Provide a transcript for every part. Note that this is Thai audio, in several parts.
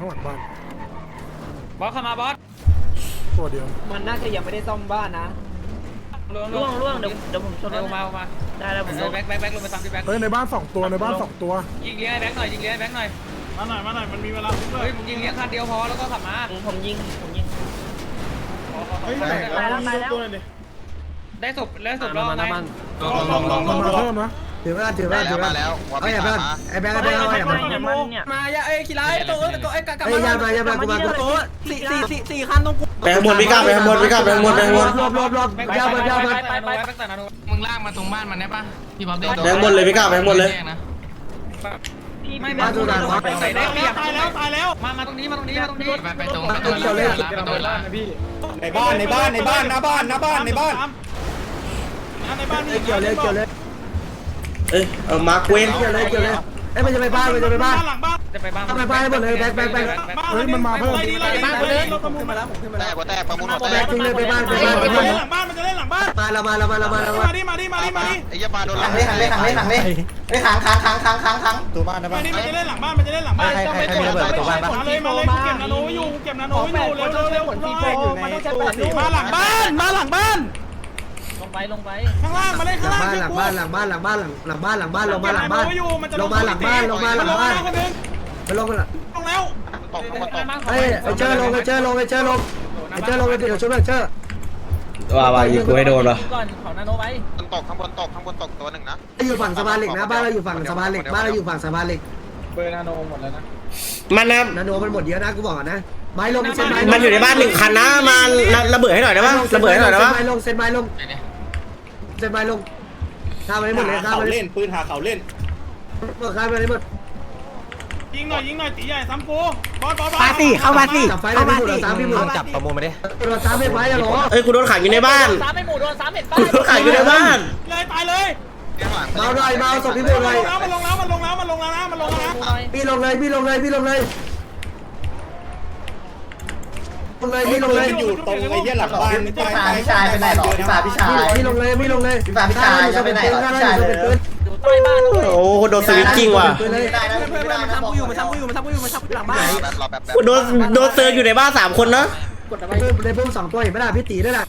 ข้างหลังบ้านบอสเข้ามาบอสตัวเดียวมันน่าจะยังไม่ได้ซ่อมบ้านนะล่วงล่วงเดี๋ยวเดี๋ยวผมชนเร็วมาเอามาได้แล้วผมเอลองแบ็คแบ็คแบ็คลงไปตามที่แบ็คเฮ้ยในบ้านสองตัวในบ้านสองตัวยิงเลี้ยงไอ้แบ็คหน่อยยิงเลี้ยงไอ้แบ็คหน่อยมาหน่อยมาหน่อยมันมีเวลาด้วเฮ้ยยมึงยิงเลี้ยงคันเดียวพอแล้วก็ขับมาผมยิงผมยิงเฮ้ยได้ตายแล้วตายแล้วตัวหน่อยดิได้ศพได้ศพแล้วไงลองลองลองลมัอนงมาเพิ่มนะ ถือว่าถือว่าถือว่าแล้วว่าเอาไม่อย่ามาเพิ่มไอ้แบงค์ไอ้แบงค์เอาอย่ามัเพิ่มนเนี่ยมันเนี่ยมาอย่าเอ้ยคีไรตัวตัวไอ้กลับไอ้ยามาอย่ามากูมากูตัวสี่สี่สี่สี่คันตรงกูไปข้างบนพี่ก้าวไปข้างบนพี่ก้าวไปข้างบนไปข้างบนรอบรอบรอบแบ็คยาวมาแบ็คยาวมาแบ็คแบ็คแบ็คแบ็คแต่นาโนมึงลากมาตรงบ้านมันได้ปะพี่บ๊อบเด้งไปข้างบนเลยพี่ก้าวไปข้างบนเลยนะพี่ไม่ไม่ไปไหนได้เปรียบตายแล้วตายแล้วมามาตรงนี้มาตรงนี้มาตรงนี้ไปไปตรงประตูประตูประตูละในบ้านในบ้านในบ้านหน้าบ้านหน้าบ้านในบ้านในบ้านนี่เกี่ยวเลยเกี่ยวเลย เอ้ยเอามาร์คเวนเกี่ยวเลยเกี่ยวเลยเอ้ยมันจะไปบ้านมันจะไปบ้านหลังบ้านจะไปบ้านไปบ้านให้หมดเลยแบ็คแบ็คแบ็คเฮ้ยมันมาเพิ่มไล่ดีไล่ดีไล่ดีรถประมูลมาแล้วแตกว่าแตกประมูลหมดแบ็คทิ้งเลยไปบ้านไปบ้านมันไปจะบ้านเล่นหลังบ้านมันจะเล่นหลังบ้านมาเรามาเรามาเรามาเรามามาดิมาดิมาดิมาดิไอ้ยาปลาโดนหังเลยหังเลยหังเลยหังเลยไอ้หังหังหังหังหังหังตัวบ้านนะบ้านนี่มันจะเล่นหลังบ้านมันจะเล่นหลังบ้านใครใครมีระเบิดตัวบ้านปะมาเลยมาเลยเก็บนาโนอยู่เก็บนาโนอยู่เร็วเร็วเร็วผลฟีดแบ็กอยู่ในตู้มาหลังบ้านมาหลังบ้าน ลงไปลงไปข้างล่างมาเล่นหข้างลังล่างบ้านหลังบ้านหลังบ้านหลังบ้านหลังบ้านหลังบ้านลงมาหลังบ้านลงมาหลังบ้านลงมาหลังบ้านไปลงมาลงแล้วตกตกตกเอ้ยไอ้เจอลงไอ้เจอลงไอ้เจอลงไอ้เจอลงไอ้เดี๋ยวช่วยไอ้เจอว่าว่าอยู่กูให้โดนวะก่อนของนาโนไว้มันตกข้างบนตกข้างบนตกตัวหนึ่งนะอยู่ฝั่งสะพานเหล็กนะบ้านเราอยู่ฝั่งสะพานเหล็กบ้านเราอยู่ฝั่งสะพานเหล็กมันนะนาโนมันหมดเยอะนะกูบอกก่อนนะไม้ลงเส้นไม้มันอยู่ในบ้านหนึ่งคันนะมาระเบิดให้หน่อยได้ปะระเบิดให้หน่อยได้ปะไม้ลงเส้นไม้ลง เส้นไม้ลงข้ามไปหมดเลยข้ามเขาไปเล่นปืนหาเขาเล่น หมดข้ามไปหมดยิงหน่อยยิงหน่อยตีใหญ่ซ้ำกูบอสบอสมาสิเข้ามาสิจับไฟได้พี่หมดสามพี่หมดจับประมูลมาดิเราสามไม่ไฟอะหรอเอ้ยกูโดนขังอยู่ในบ้านสามไม่หมู่โดนสามเห็นป้ากูโดนขังอยู่ในบ้าน เลยตายเลยข้างหลังเบาหน่อยเบาศพพี่หมดเลยมันลงแล้วมันลงแล้วมันลงแล้วนะมันลงแล้วนะพี่ลงเลยพี่ลงเลยพี่ลงเลยลง เลยพี่ลงเลยอยู่ตรงไอ้เหี้ยหลังบ้านพี่ชายไปไหนหรอพี่ชายพี่ชายพี่ลงเลยพี่ลงเลยพี่ฟ้าพี่ชายจะไปไหนหรอพี่ชายเลยอยู่ใต้บ้านนะเว้ยโอ้โหโดนสวิตชิ่งว่ะไม่ได้นะเพื่อนเพื่อนมันทำกูอยู่มันทำกูอยู่มันทำกูอยู่มันทำกูหลังบ้านรอแป๊บแป๊บโดนโดนเซิร์ฟอยู่ในบ้านสามคนนะเพิ่มเลยเพิ่มสองตัวเห็นไหมล่ะพี่ตีด้วยนะ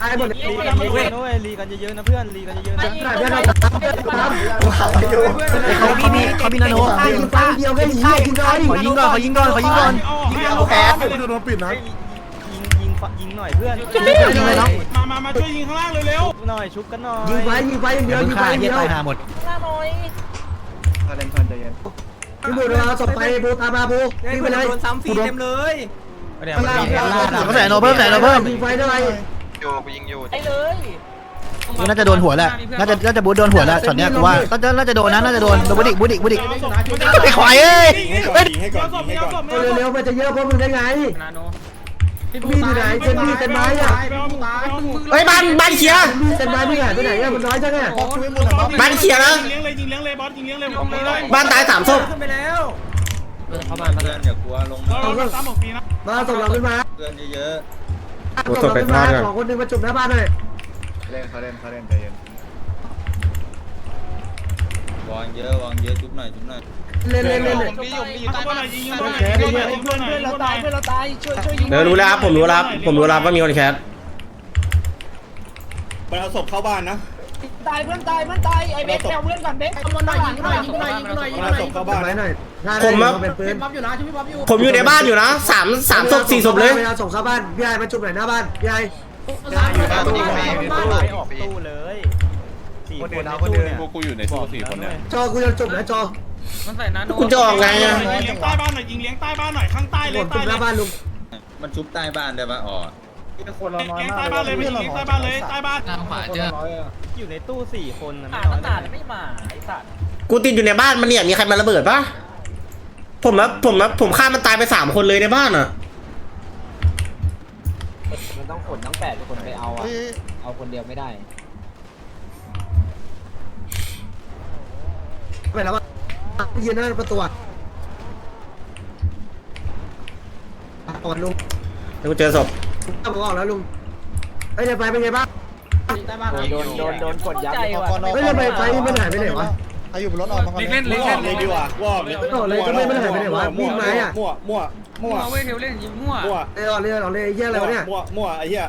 ไอ้หมดเลยลีกันเยอะๆนะเว้ยลีกันเยอะๆนะเพื่อนลีกันเยอะๆนะเพื่อนเราทำเพื่อนเราทำเขามีมีเขามีนาโนยิงไปเดียวก็ยิงยิงก่อนขอยิงก่อนขอยิงก่อนขอยิงก่อนเอาแพ้โดนปิดนะยิงยิงยิงหน่อยเพื่อนยิงเลยน้องมามามาช่วยยิงข้างล่างเร็วๆหน่อยชุบกันหน่อยยิงไปยิงไปยิงเดียวยิงไปยิงเดียวหน้าหน่อยพี่บูเราส่งไปบูตามาบูยิงไปเลยโดนซ้ำฟีเต็มเลยเขาใส่โนเพิ่มใส่โนเพิ่มยิงไปด้วย อยู่กูยิงอยู่ไอ้เลยน่าจะโดนหัวแหละ น่าจะน่าจะบูโดนหัวแล้วช็อตเนี้ยกูว่าน่าจะโดนนะ น่าจะโดน โดนบุดิบุดิบุดิๆไอ้ควายเอ้ยยิงให้ก่อนยิงให้ก่อนเร็วๆมันจะเยอะเพราะมึงได้ไงนาโนมีอยู่ไหนเซนมีเซนไม้อะเฮ้ยบ้านบ้านเคลียร์มีเซนไม้ไม่หายไปไหนอะมันน้อยจังอะบ้านเคลียร์นะยิงเลี้ยงเลยยิงเลี้ยงเลยบอสยิงเลี้ยงเลยผมเลยบ้านตายสามศพขึ้นไปแล้วเราเราซ้ำออกปีนะมาส่งเราขึ้นมาโอ้ส่งศพเราไปขึ้นทอมาดก่อน ของคนหนึงมาจุ่มหน้าบ้านหน่อยเล่นเขาเล่นเขาเล่นใจเย็นวางเยอะวางเยอะจุ๊บหน่อยจุ๊บหน่อยเล่นเล่นเล่นเล่นยิงตัวไหนยิงตัวไหนยิงตัวไหนยิงตัวไหนยิงตัวไหนเพื่อนเราตายช่วยช่วยยิงเดี๋ยวรู้แล้วครับผมรู้แล้วครับผมรู้แล้วครับว่ามีคนแคสมันเอาศพเข้าบ้านนะ ตายเพื่อนตายเพื่อนตายไอ้เบสแซวเพื่อนก่อนเบสเอามันหน่อยยิงหน่อยยิงหน่อยยิงหน่อยยิงมันหน่อยเอาศพเข้าบ้านไม้หน่อยผมอะเป็นปืนป๊อปอยู่นะช่วยพี่ป๊อปอยู่ผมอยู่ในบ้านอยู่นะสามสามศพสี่ศพเลยเวลาส่งเข้าบ้านพี่ไอ้มาจุ่มหน่อยหน้าบ้านพี่ไอ้อยู่บ้านตัวนี้ฟรีอยู่บ้านตู้ออกตู้เลยสี่คนคอื่นนในเอาคนตู้อื่นเนี่ยพวกกูอยู่ในตู้สี่คนเนี่ยจอกูจะจุ่มนะจอมันใส่นาโนกูจะออกไงอะยิงเลี้ยงใต้บ้านหน่อยยิงเลี้ยงใต้บ้านหน่อยข้างใต้เลผยมใต้จุ่มหเลน้ายบ้านลุงมันชุบใต้บ้านได้ปะอ๋อ คนเราน้อยมากใต้บ้านเลยไม่ยิงเลยงใต้บ้านเลยใต้บ้านทางขวาเจออยู่ในตู้สี่คนนะอ่าไม่น้อยตาดไม่มาไอ้สัตว์กูติดอยู่ในบ้านมันเนี่ยมีใครมาระเบิดปะผมอะผมอะผมฆ่ามันตายไปสามคนเลยในบ้านอะมันต้องขนทั้งแปดคนไปเอาอะเอาคนเดียวไม่ได้ไปแล้วว่ายืนหน้าประตูอะปอดลุงแล้วกูเจอศพ ผมออกแล้วลุงเฮ้ยไปเป็นไงบ้างโดนโดนโดนกดยับเฮ้ยทำไมไฟมันหายไปไหนวะใครอยู่บนรถออกมาก่อนเล่นเล่นเลยดีกว่าว่าเลยโอ้เลยก็ไม่ไม่หายไปไหนวะมีดไม้อะมั่วมั่วมั่วเว้ยเทวเล่นยิงมั่วมั่วไอ้ออกเลยออกเลยไอ้เหี้ยอะไรวะเนี่ยมั่วมั่วไอ้เหี้ย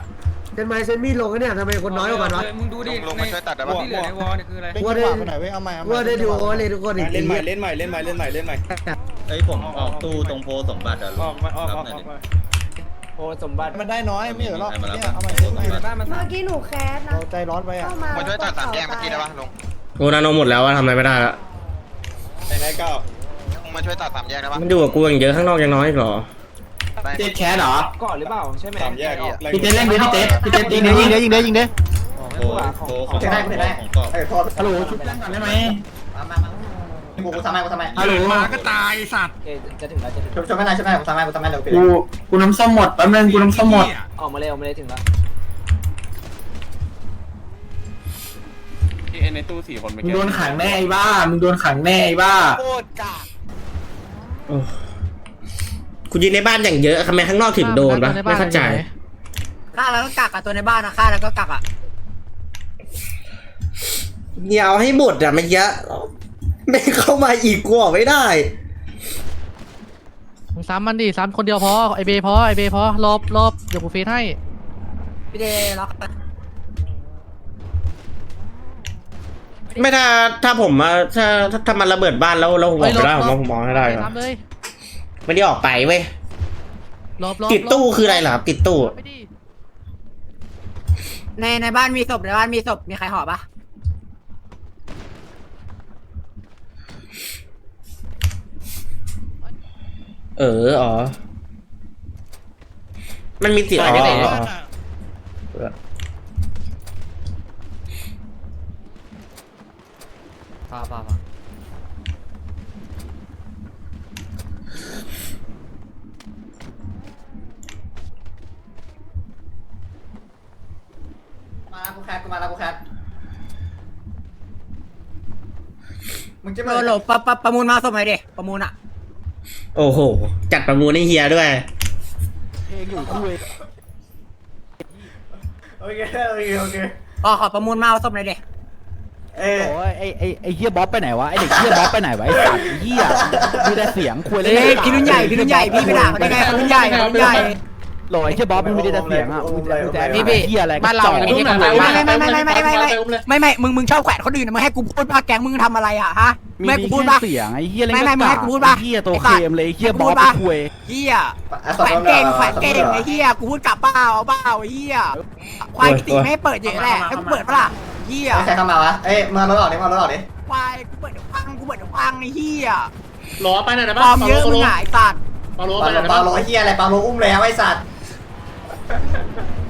เส้นไม้เส้นมีดลงกันเนี่ยทำไมคนน้อยกว่ากันวะมึงดูดิลงมาช่วยตัดได้ปะที่เหลือในวอลนี่คืออะไรเล่นจังหวะไปหน่อยเว้ยเอาใหม่เอาใหม่ว่าได้ดูโอเลยทุกคนอีกเล่นใหม่เล่นใหม่เล่นใหม่เล่นใหม่เล่นใหม่เล่นใหม่เอ้ยผมออกตู้ตรงโพสมบัติอะออกมาออกออก ออกมาโอ้สมบัติมันได้น้อยไม่เหลือหรอกใครมารับเนี่ยบ้างเอาใหม่โพเล่นสใหม่มบัติบ้านมันเมื่อกี้หนูแคสนะเราใจร้อนไปอะ เข้ามามาช่วยตัดสามแยกเมื่อกี้ได้ปะลงโอ้นาโนหมดแล้วอะทำอะไรไม่ได้ละไหนไหนเก้ามึงมาช่วยตัดสามแยกได้ปะมันอยู่กับกูอย่างเยอะข้างนอกยังน้อยอีกเหรอได้เจ็ดแคสเหรอก่อนหรือเปล่าใช่ไหมสามแยกพี่เต้เล่นดิพี่เต้พี่เต้ยิงเด้ยิงเด้ยิงเด้ยิงเด้โพโพของของกรอบฮัลโหลชุบเล่นก่อนได้ไหม กูทำไมกูทำไมฮัลโหลจะถึงแล้วจะถึงชุบชุบไม่ได้ชุบไม่ได้กูทำไมกูทำไมเร็วกูกูน้ำส้มหมดแป๊บนึงกูน้ำส้มหมด ออกมาเลยออกมาเลยถึงแล้วในตู้สี่คนมึงโดนขังแน่ไอ้บ้า มึงโดนขังแน่ไอ้บ้า โคตรกากโอ้คุณยิงในบ้านอย่างเยอะทำไมข้างนอกถึงโดนปะไม่เข้าใจ ฆ่าแล้วก็กักอะตัวในบ้านนะฆ่าแล้วก็กักอะอย่าเอาให้หมดอะมันเยอะ ไม่เข้ามาอีกกลัวไม่ได้ มึงซ้ำมันดิซ้ำคนเดียวพอไอเบพอไอเบพอรอบรอบเดี๋ยวกูเฟซให้พี่เดล็อกไม่ถ้าถ้าผมอะถ้าถ้าถ้ามันระเบิดบ้านแล้วแล้วผมออกไม่ได้ผมว่าผมมองให้ได้ไปครับซ้ำเลยไม่ได้ออกไปเว้ยรอบรอบติดตู้คืออะไรเหรอครับติดตู้ไปดิในในบ้านมีศพในบ้านมีศพมีใครห่อปะ เอออ๋อ มันมีติดอ๋ออ๋อเออพาพาพามากูแคสกูมาแล้วกูแคสมึงจะโหลโหลประประประมูลมาศพหน่อยดิประมูลอะ โอ้โห จัดประมูลให้เฮียด้วยโอเคโอเคโอเคขอขอประมูลมาเอาศพหน่อยดิเอ้ยโอ้ยไอไอไอเฮียบ๊อบไปไหนวะไอเด็กเฮียบ๊อบไปไหนวะไอสัตว์เฮียมีแต่เสียงคุยเอ้ยพี่รุ่นใหญ่พี่รุ่นใหญ่พี่ไปด่าเขาได้ไงคนรุ่นใหญ่คนรุ่นใหญ่โหลไอเฮียบ๊อบมันมีแต่เสียงอะพี่พี่เฮียอะไรบ้านเราไม่ใช่คนไม่ไม่ไม่ไม่ไม่ไม่ไม่ไม่ไม่มึงมึงชอบแขวนคนอื่นมึงให้กูพูดว่าแก๊งมึงทำอะไรอะฮะไม่กูพูดปะเสียงไอเฮียอะไรไม่ไม่มึงให้กูพูดปะเฮียตัวไอ้เคสัตว์มเลยเฮียให้กูบ๊อบพูดปะคุยเฮียแขวนเก่งแขวนเก่งไอ้เฮียกูพูดกลับเปล่าเปล่าไอ้เฮียควายกิติไม่ให้เปิดเยอะแหละให้กูเปิดปะล่ะเฮียใครเข้ามาวะเอ้ยมารถออกดิมารถออกดิควายกูเปิดฟังกูเปิดฟังไอ้เฮียรอไปไหนนะปลอมเยอะมึงหายสัตว์ปาโลปาโลปาโลเฮียอะไรปาโลอุ้มแล้วไอ้สัตว์ Ha ha ha.